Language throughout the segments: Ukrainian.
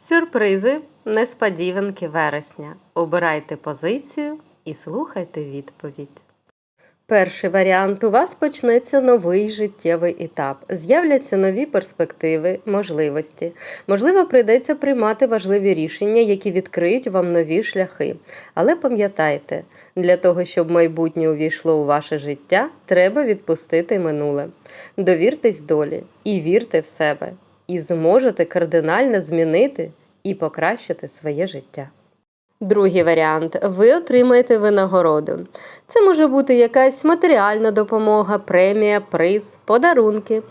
Сюрпризи, несподіванки вересня. Обирайте позицію і слухайте відповідь. Перший варіант у вас почнеться новий життєвий етап. З'являться нові перспективи, можливості. Можливо, прийдеться приймати важливі рішення, які відкриють вам нові шляхи. Але пам'ятайте, для того, щоб майбутнє увійшло у ваше життя, треба відпустити минуле. Довіртесь долі і вірте в себе, і зможете кардинально змінити і покращити своє життя. Другий варіант ви отримаєте винагороду. Це може бути якась матеріальна допомога, премія, приз, подарунки.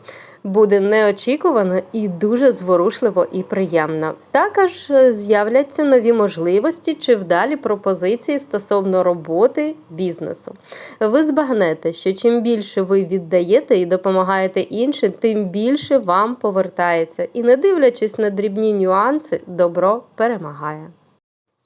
Буде неочікувано і дуже зворушливо і приємно. Також е, з'являться нові можливості чи вдалі пропозиції стосовно роботи бізнесу. Ви збагнете, що чим більше ви віддаєте і допомагаєте іншим, тим більше вам повертається. І не дивлячись на дрібні нюанси, добро перемагає.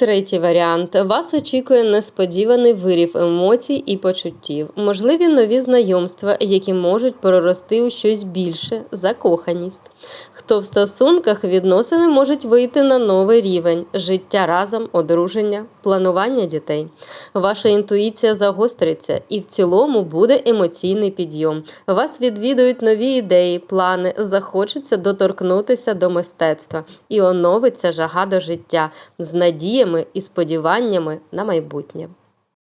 Третій варіант. Вас очікує несподіваний вирів емоцій і почуттів, можливі нові знайомства, які можуть перерости у щось більше, закоханість. Хто в стосунках відносини можуть вийти на новий рівень життя разом, одруження, планування дітей. Ваша інтуїція загостриться і в цілому буде емоційний підйом. Вас відвідують нові ідеї, плани, захочеться доторкнутися до мистецтва і оновиться жага до життя з надіями і сподіваннями на майбутнє.